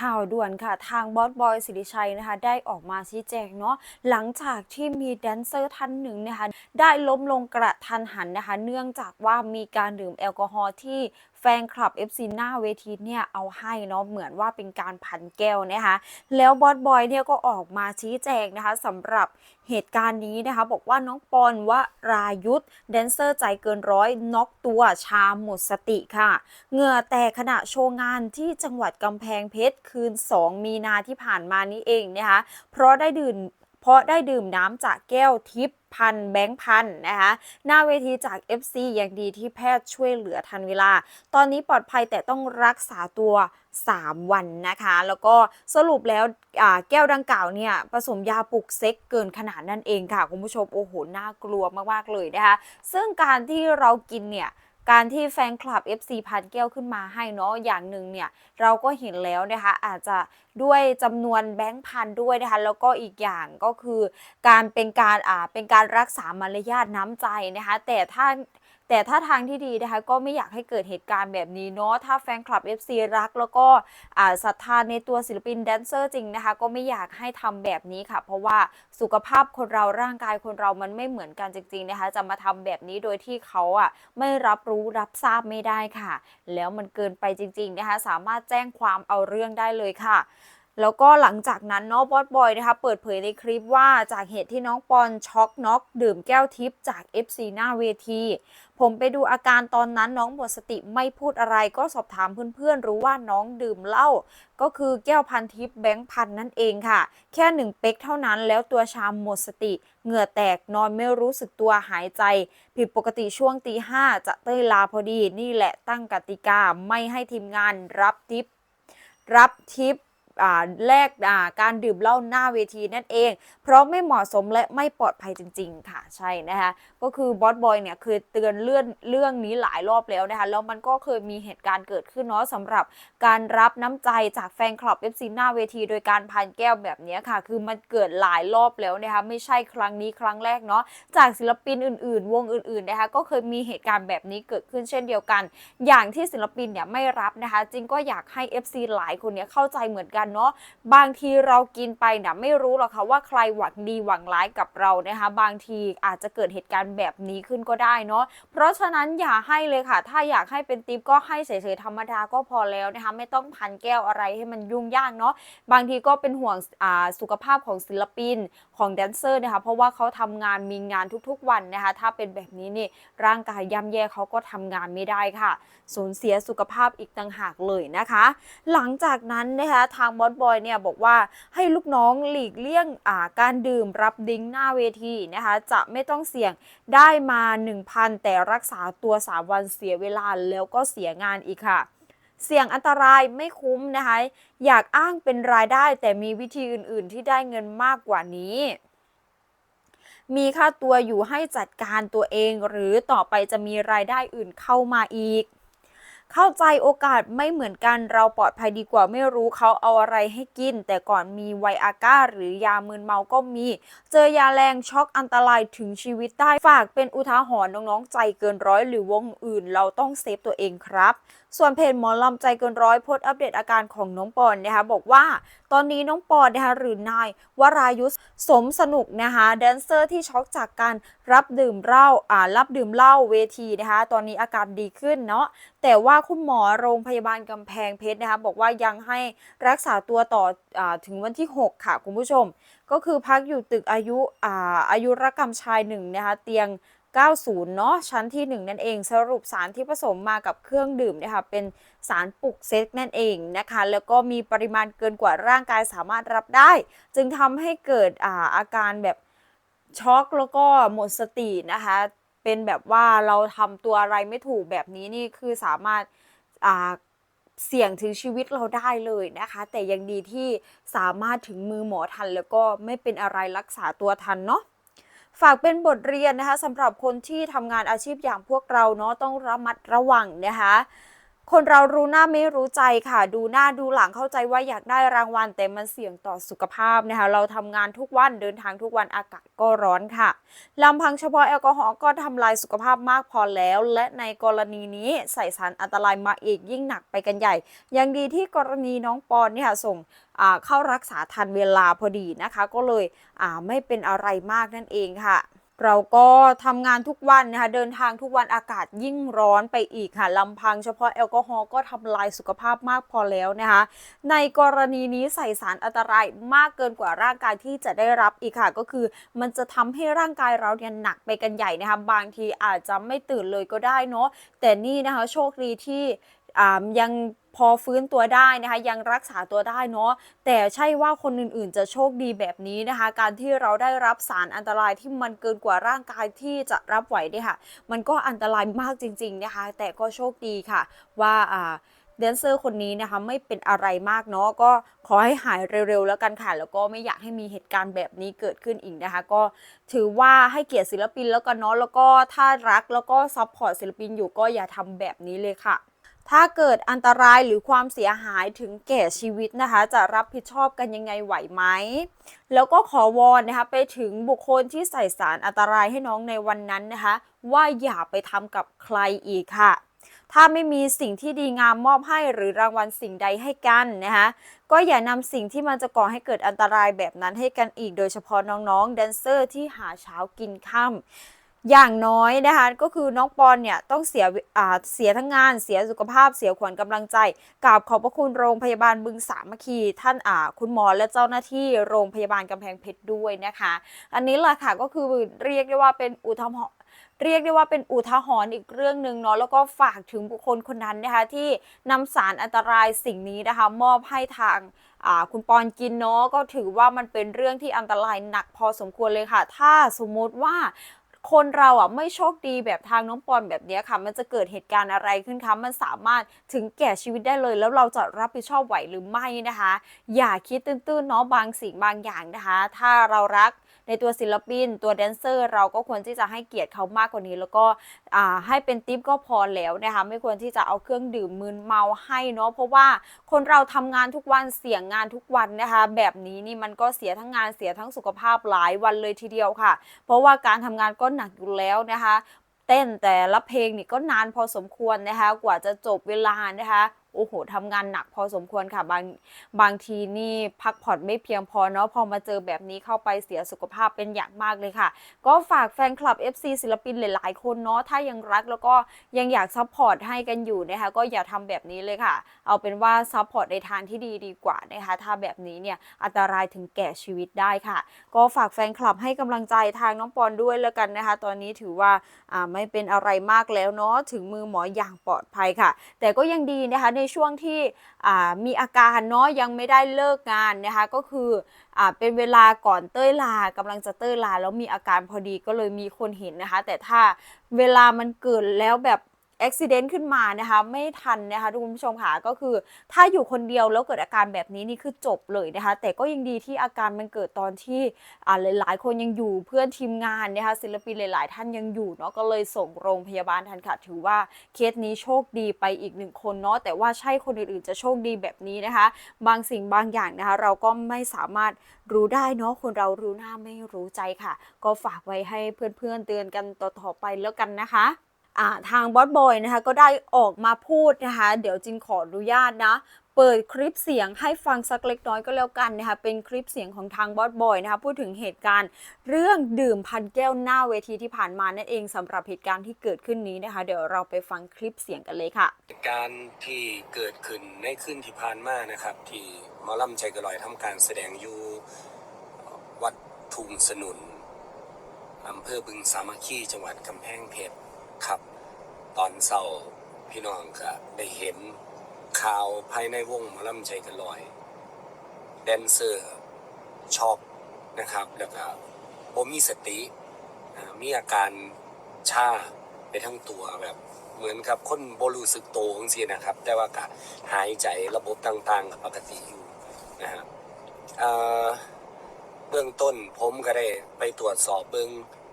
ข่าวด่วนค่ะ ทางบอสบอยสิริชัยนะคะ ได้ออกมาชี้แจงเนาะหลังจากที่มีแดนเซอร์ท่านหนึ่งนะคะ ได้ล้มลงกระทันหันนะคะ เนื่องจากว่ามีการดื่มแอลกอฮอล์ที่ แฟนคลับ FC หน้าเวทีเนี่ยเอาให้เนาะเหมือนว่าเป็นการพันแก้วนะคะแล้วบอสบอยเนี่ยก็ออกมาชี้แจงนะคะสำหรับเหตุการณ์นี้นะคะบอกว่าน้องปอนวรายุทธแดนเซอร์ใจเกินร้อยน็อกตัวชาหมดสติค่ะ เหงื่อแตกขณะโชว์งานที่จังหวัดกำแพงเพชรคืน 2 มีนาที่ผ่านมานี้เองนะคะเพราะได้ดื่ม เพราะได้ดื่มน้ำจากแก้วทิพย์พันแบงค์พันนะคะหน้าเวทีจาก FC อย่างดีที่แพทย์ช่วยเหลือทันเวลา ตอนนี้ปลอดภัยแต่ต้องรักษาตัว 3 วันนะคะ แล้วก็สรุปแล้วแก้วดังกล่าวเนี่ยผสมยาปลุกเซ็กเกินขนาดนั่นเองค่ะ คุณผู้ชม โอ้โห น่ากลัวมาก ๆ เลยนะคะ ซึ่งการที่เรากินเนี่ย การที่แฟนคลับ FC พันแก้วขึ้นมาให้เนาะอย่างหนึ่งเนี่ยเราก็เห็นแล้วนะคะอาจจะด้วยจำนวนแบงค์พันด้วยนะคะแล้วก็อีกอย่างก็คือการเป็นการอ่าเป็นการรักษามารยาทน้ำใจนะคะแต่ถ้า แต่ถ้าทางที่ดีนะคะ ก็ไม่อยากให้เกิดเหตุการณ์แบบนี้เนาะถ้าแฟนคลับ FC รัก แล้วก็อ่าศรัทธาในตัวศิลปินแดนเซอร์จริงนะคะ ก็ไม่อยากให้ทำแบบนี้ค่ะ เพราะว่าสุขภาพคนเราร่างกายคนเรามันไม่เหมือนกันจริงๆนะคะ จะมาทำแบบนี้โดยที่เขาอะไม่รับรู้รับทราบไม่ได้ค่ะ แล้วมันเกินไปจริงๆนะคะ สามารถแจ้งความเอาเรื่องได้เลยค่ะ แล้วก็หลังจากนั้นเนาะบอสบอยนะคะเปิดเผยในคลิปว่าจากเหตุที่น้องปอนช็อกน็อกดื่มแก้วทิพย์จาก FC หน้าเวที ผมไปดูอาการตอนนั้นน้องหมดสติไม่พูดอะไรก็สอบถามเพื่อนๆ รู้ว่าน้องดื่มเหล้าก็คือแก้วพันทิพย์แบงค์พันนั่นเองค่ะ แค่หนึ่งเป๊กเท่านั้นแล้วตัวชามหมดสติ เหงื่อแตกนอนไม่รู้สึกตัวหายใจ ผิดปกติช่วงตีห้าจะเต้ยลาพอดีนี่แหละตั้งกติกาไม่ให้ทีมงานรับทิปรับทิป แลกการดื่มเหล้าหน้าเวทีนั่นเอง เพราะไม่เหมาะสมและไม่ปลอดภัยจริง ๆ ค่ะใช่นะคะ ก็คือบอสบอยเนี่ยเคยเตือนเรื่องเรื่องนี้หลายรอบแล้วนะคะแล้วมันก็เคยมีเหตุการณ์เกิดขึ้นเนาะสำหรับการรับน้ำใจจากแฟนคลับ FC หน้าเวทีโดยการพันแก้วแบบนี้ค่ะ คือมันเกิดหลายรอบแล้วนะคะไม่ใช่ครั้งนี้ครั้งแรกเนาะจากศิลปินอื่น ๆ วงอื่น ๆนะคะ ก็เคยมีเหตุการณ์แบบนี้เกิดขึ้นเช่นเดียวกัน อย่างที่ศิลปินเนี่ยไม่รับนะคะจริงก็อยากให้ FC หลายคนเนี่ยเข้าใจเหมือนกันเนาะบางทีเรากินไปเนี่ยไม่รู้หรอกค่ะว่าใครหวังดีหวังร้ายกับเรานะคะบางทีอาจจะเกิดเหตุการณ์แบบนี้ขึ้นก็ได้เนาะเพราะฉะนั้นอย่าให้เลยค่ะ ถ้าอยากให้เป็นติปก็ให้เฉยๆธรรมดาก็พอแล้วนะคะไม่ต้องพันแก้วอะไรให้มันยุ่งยากเนาะบางทีก็เป็นห่วงสุขภาพของศิลปิน ของแดนเซอร์นะคะเพราะว่าเขาทำงานมีงานทุกๆวันนะคะถ้าเป็นแบบนี้นี่ร่างกายย่ำแย่เขาก็ทำงานไม่ได้ค่ะ สูญเสียสุขภาพอีกต่างหากเลยนะคะ หลังจากนั้นนะคะทางบอสบอยเนี่ยบอกว่าให้ลูกน้องหลีกเลี่ยงาการดื่มรับดิ้งหน้าเวทีนะคะจะไม่ต้องเสี่ยงได้มา 1,000 แต่รักษาตัว 3 วันเสียเวลาแล้วก็เสียงานอีกค่ะ เสี่ยงอันตรายไม่คุ้มนะคะ อยากอ้างเป็นรายได้แต่มีวิธีอื่นๆที่ได้เงินมากกว่านี้ มีค่าตัวอยู่ให้จัดการตัวเอง หรือต่อไปจะมีรายได้อื่นเข้ามาอีก เข้าใจโอกาสไม่เหมือนกันเราปลอดภัยดีกว่าไม่รู้เขาเอาอะไรให้กิน แต่ก่อนมีไวอาก้า หรือยามึนเมาก็มี เจอยาแรงช็อกอันตรายถึงชีวิตได้ฝากเป็นอุทาหรณ์น้องๆใจเกินร้อยหรือวงอื่น เราต้องเซฟตัวเองครับ ส่วนเพจหมอลำใจเกินร้อยโพสต์อัปเดตอาการของน้องปอนนะคะบอกว่าตอนนี้น้องปอนนะคะหรือ นายวรายุทธสมสนุกนะคะแดนเซอร์ที่ช็อกจากการรับดื่มเหล้าอ่ารับดื่มเหล้าเวทีนะคะตอนนี้อาการดีขึ้นเนาะแต่ว่าคุณหมอโรงพยาบาลกำแพงเพชรนะคะบอกว่ายังให้รักษาตัวต่ออถึงวันที่ 6 ค่ะคุณผู้ชม ก็คือพักอยู่ตึกอายุอ่าอายุรกรรมชายหนึ่งนะคะเตียง 90 เนาะชั้นที่ 1 นั่นเองสรุปสารที่ผสมมากับเครื่องดื่มเนะคะเป็นสารปลุกเซ็กนั่นเองนะคะ แล้วก็มีปริมาณเกินกว่าร่างกายสามารถรับได้ จึงทำให้เกิดอาอาการแบบช็อกแล้วก็หมดสตินะคะ เป็นแบบว่าเราทำตัวอะไรไม่ถูกแบบนี้นี่คือสามารถาเสี่ยงถึงชีวิตเราได้เลยนะคะ แต่ยังดีที่สามารถถึงมือหมอทันแล้วก็ไม่เป็นอะไรรักษาตัวทันเนาะ ฝากเป็นบทเรียนนะคะสำหรับคนที่ทำงานอาชีพอย่างพวกเราเนาะต้องระมัดระวังนะคะ คนเรารู้หน้าไม่รู้ใจค่ะ ดูหน้าดูหลังเข้าใจว่าอยากได้รางวัลแต่มันเสี่ยงต่อสุขภาพนะคะ เราทำงานทุกวันเดินทางทุกวันอากาศก็ร้อนค่ะลำพังเฉพาะแอลกอฮอล์ก็ทำลายสุขภาพมากพอแล้ว และในกรณีนี้ใส่สารอันตรายมาอีกยิ่งหนักไปกันใหญ่ ยังดีที่กรณีน้องปอนเนี่ยส่งอ่าเข้ารักษาทันเวลาพอดีนะคะ ก็เลยอ่าไม่เป็นอะไรมากนั่นเองค่ะ เราก็ทำงานทุกวันนะคะ เดินทางทุกวันอากาศยิ่งร้อนไปอีกค่ะลำพังเฉพาะแอลกอฮอล์ก็ทำลายสุขภาพมากพอแล้วนะคะ ในกรณีนี้ใส่สารอันตรายมากเกินกว่าร่างกายที่จะได้รับอีกค่ะ ก็คือมันจะทำให้ร่างกายเราเนี่ยหนักไปกันใหญ่นะคะ บางทีอาจจะไม่ตื่นเลยก็ได้เนาะแต่นี่นะคะโชคดีที่ ยังพอฟื้นตัวได้นะคะยังรักษาตัวได้เนาะแต่ใช่ว่าคนอื่นๆ จะโชคดีแบบนี้นะคะ การที่เราได้รับสารอันตรายที่มันเกินกว่าร่างกายที่จะรับไหวเนี่ยค่ะ มันก็อันตรายมากจริง ๆนะคะ แต่ก็โชคดีค่ะ ว่าอ่าแดนเซอร์คนนี้นะคะไม่เป็นอะไรมากเนาะก็ขอให้หายเร็วๆแล้วกันค่ะ แล้วก็ไม่อยากให้มีเหตุการณ์แบบนี้เกิดขึ้นอีกนะคะ ก็ถือว่าให้เกียรติศิลปินแล้วกันเนาะแล้วก็ถ้ารักแล้วก็ซัพพอร์ตศิลปินอยู่ก็อย่าทำแบบนี้เลยค่ะ ถ้าเกิดอันตรายหรือความเสียหายถึงแก่ชีวิตนะคะ จะรับผิดชอบกันยังไงไหวไหม แล้วก็ขอวอนนะคะไปถึงบุคคลที่ใส่สารอันตรายให้น้องในวันนั้นนะคะ ว่าอย่าไปทำกับใครอีกค่ะ ถ้าไม่มีสิ่งที่ดีงามมอบให้หรือรางวัลสิ่งใดให้กันนะคะก็อย่านำสิ่งที่มันจะก่อให้เกิดอันตรายแบบนั้นให้กันอีก โดยเฉพาะน้องๆแดนเซอร์ที่หาเช้ากินค่ำ อย่างน้อยนะคะก็คือน้องปอนเนี่ยต้องเสียอ่าเสียทั้งงานเสียสุขภาพเสียขวัญกำลังใจกราบขอบพระคุณโรงพยาบาลบึงสามัคคีท่านอ่าคุณหมอและเจ้าหน้าที่โรงพยาบาลกำแพงเพชรด้วยนะคะ อันนี้แหละค่ะก็คือเรียกได้ว่าเป็นอุทาหรณ์เรียกได้ว่าเป็นอุทาหรณ์อีกเรื่องหนึ่งเนาะแล้วก็ฝากถึงบุคคลคนนั้นนะคะที่นำสารอันตรายสิ่งนี้นะคะ มอบให้ทางคุณปอนกินเนาะก็ถือว่ามันเป็นเรื่องที่อันตรายหนักพอสมควรเลยค่ะ ถ้าสมมติว่า คนเราอะไม่โชคดีแบบทางน้องปอนแบบนี้ค่ะ มันจะเกิดเหตุการณ์อะไรขึ้นคะมันสามารถถึงแก่ชีวิตได้เลย แล้วเราจะรับผิดชอบไหวหรือไม่นะคะ อย่าคิดตื้นๆเนาะบางสิ่งบางอย่างนะคะ ถ้าเรารัก ในตัวศิลปิน ตัวแดนเซอร์เราก็ควรที่จะให้เกียรติเขามากกว่านี้ แล้วก็ให้เป็นทิปก็พอแล้วนะคะไม่ควรที่จะเอาเครื่องดื่มมึนเมาให้เนาะเพราะว่าคนเราทำงานทุกวันเสี่ยงงานทุกวันนะคะ แบบนี้นี่มันก็เสียทั้งงานเสียทั้งสุขภาพหลายวันเลยทีเดียวค่ะ เพราะว่าการทำงานก็หนักอยู่แล้วนะคะ เต้นแต่ละเพลงนี่ก็นานพอสมควรนะคะ กว่าจะจบเวลานะคะ โอ้โหทำงานหนักพอสมควรค่ะบางบางทีนี่พักผ่อนไม่เพียงพอเนาะพอมาเจอแบบนี้เข้าไปเสียสุขภาพเป็นอย่างมากเลยค่ะ ก็ฝากแฟนคลับ FC ศิลปินหลายๆ คนเนาะถ้ายังรักแล้วก็ยังอยากซัพพอร์ตให้กันอยู่นะคะก็อย่าทำแบบนี้เลยค่ะ เอาเป็นว่าซัพพอร์ตในทางที่ดีดีกว่านะคะถ้าแบบนี้เนี่ยอันตรายถึงแก่ชีวิตได้ค่ะ ก็ฝากแฟนคลับให้กำลังใจทางน้องปอนด้วยแล้วกันนะคะ ตอนนี้ถือว่าอ่าไม่เป็นอะไรมากแล้วเนาะถึงมือหมออย่างปลอดภัยค่ะ แต่ก็ยังดีนะคะในช่วงที่มีอาการเนาะยังไม่ได้เลิกงานนะคะก็คืออเป็นเวลาก่อนเต้ยลากำลังจะเต้ยลา แล้วมีอาการพอดีก็เลยมีคนเห็นนะคะ แต่ถ้าเวลามันเกิดแล้วแบบ อุบิเหตุขึ้นมานะคะ ไม่ทันนะคะทุกคุณผู้ชมค่ะก็คือ ถ้าอยู่คนเดียวแล้วเกิดอาการแบบนี้นี่คือจบเลยนะคะ แต่ก็ยังดีที่อาการมันเกิดตอนที่อ่าหลาย ๆ คนยังอยู่เพื่อนทีมงานนะคะศิลปินหลาย ๆ ท่านยังอยู่เนาะก็เลยส่งโรงพยาบาลทันค่ะถือว่าเคสนี้โชคดีไปอีกหนึ่งคนเนาะแต่ว่าใช่คนอื่น ๆ จะโชคดีแบบนี้นะคะ บางสิ่งบางอย่างนะคะ เราก็ไม่สามารถรู้ได้เนาะคนเรารู้หน้าไม่รู้ใจค่ะ ก็ฝากไว้ให้เพื่อน ๆ เตือนกันต่อ ๆ ไปแล้วกันนะคะ ทางบอสบอยนะคะก็ได้ออกมาพูดนะคะ เดี๋ยวจินขออนุญาตนะเปิดคลิปเสียงให้ฟังสักเล็กน้อยก็แล้วกันนะคะเป็นคลิปเสียงของทางบอสบอยนะคะพูดถึงเหตุการณ์ เรื่องดื่มพันแก้วหน้าเวทีที่ผ่านมานั่นเองสำหรับเหตุการณ์ที่เกิดขึ้นนี้นะคะ เดี๋ยวเราไปฟังคลิปเสียงกันเลยค่ะเหตุการณ์ที่เกิดขึ้นในคืนที่ผ่านมานะครับ ที่มอลำใจกระลอยทำการแสดงอยู่วัดทุงสนุนอำเภอบึงสามัคคีจังหวัดกำแพงเพชร ตอนเศร้าพี่น้องก็ได้เห็นข่าวภายในวงมอลำใจกระลอยแดนเซอร์ช็อกนะครับ แล้วก็บ่มีสติมีอาการชาไปทั้งตัวแบบเหมือนกับคนบรู้สึกโตจังซี่นะครับ แต่ว่าก็หายใจระบบต่างๆกับปกติอยู่นะครับเอ่อเบื้องต้นผมก็ได้ไปตรวจสอบเบื้อง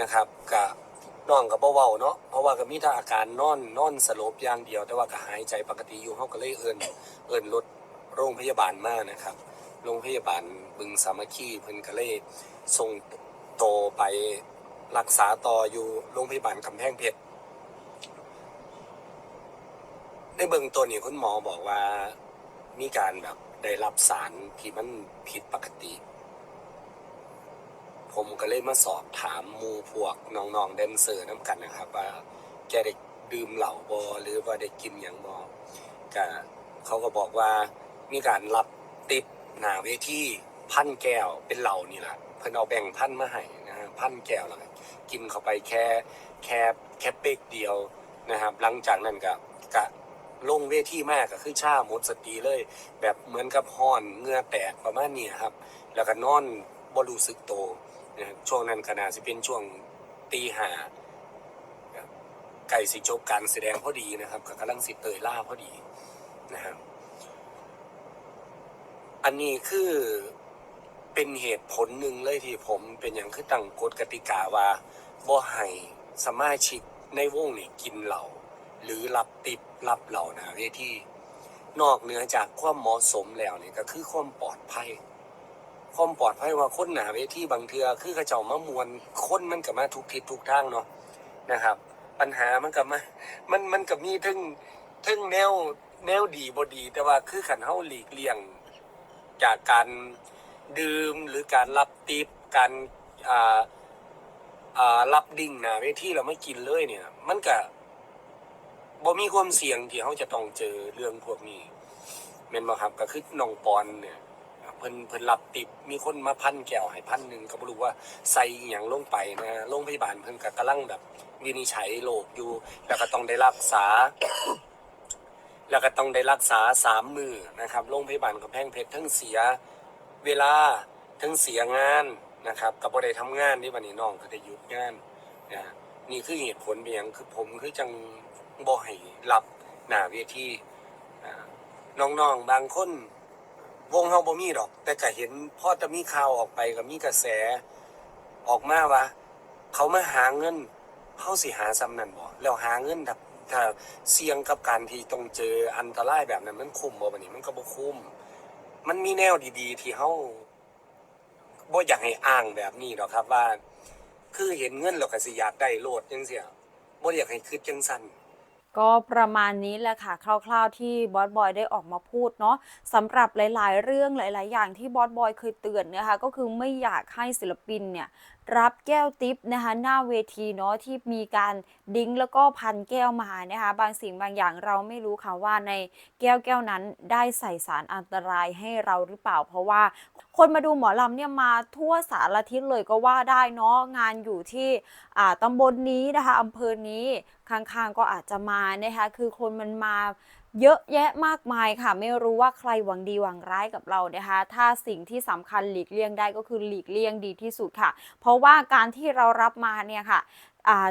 นะครับกับ น้องก็บ่เว้าเนาะเพราะว่าก็มีแต่อาการนอนนอนสลบอย่างเดียว แต่ว่าก็หายใจปกติอยู่เฮาก็เลยเอิ้นเอิ้นรถโรงพยาบาลมานะครับ โรงพยาบาลบึงสามัคคีเพิ่นก็เลยส่งโตไปรักษาต่ออยู่โรงพยาบาลกำแพงเพชรในเบื้องต้นนี่คุณหมอบอกว่ามีการแบบได้รับสารที่มันผิดปกติ ผมก็เลยมาสอบถามมูพวกน้องๆแดนเซอร์น้ำกันนะครับ ว่าแกได้ดื่มเหล้าบอหรือว่าได้กินอย่างบอก็เขาก็บอกว่ามีการรับติปหนาเวทีพันแก้วเป็นเหล้านี่แหละเพิ่นเอาแบ่งพันมาให้นะฮะพันแก้วแล้วกินเข้าไปแค่แค่แค่เป๊กเดียวนะครับ หลังจากนั้นก็ก็ลงเวทีมากก็คือชาหมดสติเลย แบบเหมือนกับห่อนเงื่อแตกประมาณนี้ครับ แล้วก็นอนบ่รู้สึกโตว นะครับช่วงนั้นขนาดสิเป็นช่วงตีห้าไก่สิจบการแสดงพอดีนะครับก็กำลังสิเตยล่าพอดีนะครับอันนี้คือเป็นเหตุผลหนึ่งเลยที่ผมเป็นอย่างคือตั้งกฎกติกาว่าบ่ให้สมาชิกในวงนี่กินเหล้าหรือรับติบรับเหล้านาเวทีนอกเหนือจากความเหมาะสมแล้วนี่ก็คือความปลอดภัย ความปลอดภัยว่าคนหนาเวทีบางเทือคือเขาเจ้ามามวนคนมันก็มาทุกทิศทุกทางเนาะนะครับ ปัญหามันก็มา มันมันก็มีทั้งทั้งแนวแนวดีบ่ดี แต่ว่าคือขันเฮาหลีกเลี่ยง จากการดื่มหรือการรับติปการอ่าอ่ารับดิ่งหนาเวทีเราไม่กินเลยเนี่ย มันก็บ่มีความเสี่ยงที่เขาจะต้องเจอเรื่องพวกนี้แม่นบ่ครับก็คือน้องปอนเนี่ย เพิ่นเพิ่นรับติปมีคนมาพันแก้วให้พันหนึ่งก็บ่รู้ว่าใส่อหย่างลงไปนะโรงพยาบาลเพิ่นก็กำลังแบบวินิจฉัยโรคอยู่ แล้วก็ต้องได้รักษา แล้วก็ต้องได้รักษาสามมือนะครับโรงพยาบาลกำแพงเพชรทั้งเสียเวลาทั้งเสียงานนะครับกับบ่ได้ทำงานที่วันนี้น้องก็ได้หยุดงานนะนี่คือเหตุผลเป็นอย่างคือผมคือจังบ่ให้รับหน้าเวทีอ่าน้องๆบางคน วงเฮาบ่มีดอก แต่ก็เห็นพ่อจะมีข่าวออกไปก็มีกระแสออกมาว่าเขามาหาเงินเขาสิหาซ้ำนั่นบ่แล้วหาเงินแบบถ้าเสี่ยงกับการที่ต้องเจออันตรายแบบนั้นมันคุ้มบ่บัดนี้มันก็บ่คุ้มมันมีแนวดีๆ ที่เฮาบ่อยากให้อ้างแบบนี้ดอกครับว่า คือเห็นเงินแล้วก็สิอยากได้โลดจังซี่บ่อยากให้คิดจังซั่น ก็ประมาณนี้แหละค่ะคร่าวๆที่บอสบอยได้ออกมาพูดเนาะสำหรับหลาย ๆ เรื่องหลาย ๆ อย่างที่บอสบอยเคยเตือนนะคะก็คือไม่อยากให้ศิลปินเนี่ย รับแก้วทิปนะคะหน้าเวทีเนาะที่มีการดิ้งแล้วก็พันแก้วมานะคะบางสิ่งบางอย่างเราไม่รู้ค่ะว่าในแก้วแก้วนั้นได้ใส่สารอันตรายให้เราหรือเปล่า เพราะว่าคนมาดูหมอลำเนี่ยมาทั่วสารทิศเลยก็ว่าได้เนาะงานอยู่ที่อ่าตำบลนี้นะคะอำเภอนี้ข้างๆก็อาจจะมานะคะคือคนมันมา เยอะแยะมากมายค่ะ ไม่รู้ว่าใครหวังดีหวังร้ายกับเรานะคะ ถ้าสิ่งที่สำคัญหลีกเลี่ยงได้ก็คือหลีกเลี่ยงดีที่สุดค่ะ เพราะว่าการที่เรารับมาเนี่ยค่ะ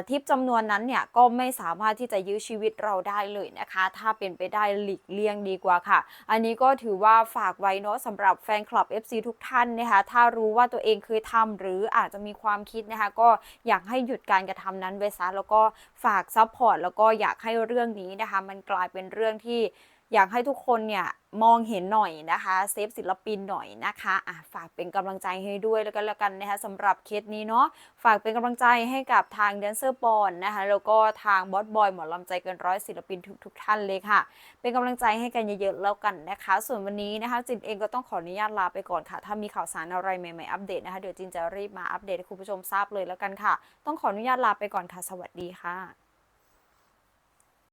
ทิปจำนวนนั้นเนี่ยก็ไม่สามารถที่จะยื้อชีวิตเราได้เลยนะคะ ถ้าเป็นไปได้หลีกเลี่ยงดีกว่าค่ะ อันนี้ก็ถือว่าฝากไว้เนาะสำหรับแฟนคลับ FC ทุกท่านนะคะถ้ารู้ว่าตัวเองเคยทำหรืออาจจะมีความคิดนะคะก็อยากให้หยุดการกระทำนั้นไว้ซะแล้วก็ฝากซัพพอร์ตแล้วก็อยากให้เรื่องนี้นะคะมันกลายเป็นเรื่องที่ อยากให้ทุกคนเนี่ยมองเห็นหน่อยนะคะเซฟศิลปินหน่อยนะคะอะฝากเป็นกำลังใจให้ด้วยแล้วกันแล้วกันนะคะสำหรับเคสนี้เนาะฝากเป็นกำลังใจให้กับทางแดนเซอร์ปอนนะคะแล้วก็ทางบอสบอยหมอลำใจเกินร้อยศิลปินทุกทุกๆท่านเลยค่ะ เป็นกำลังใจให้กันเยอะๆแล้วกันนะคะ ส่วนวันนี้นะคะจินเองก็ต้องขออนุญาตลาไปก่อนค่ะ ถ้ามีข่าวสารอะไรใหม่ๆอัปเดตนะคะเดี๋ยวจินจะรีบมาอัปเดตให้คุณผู้ชมทราบเลยแล้วกันค่ะ ต้องขออนุญาตลาไปก่อนค่ะ สวัสดีค่ะ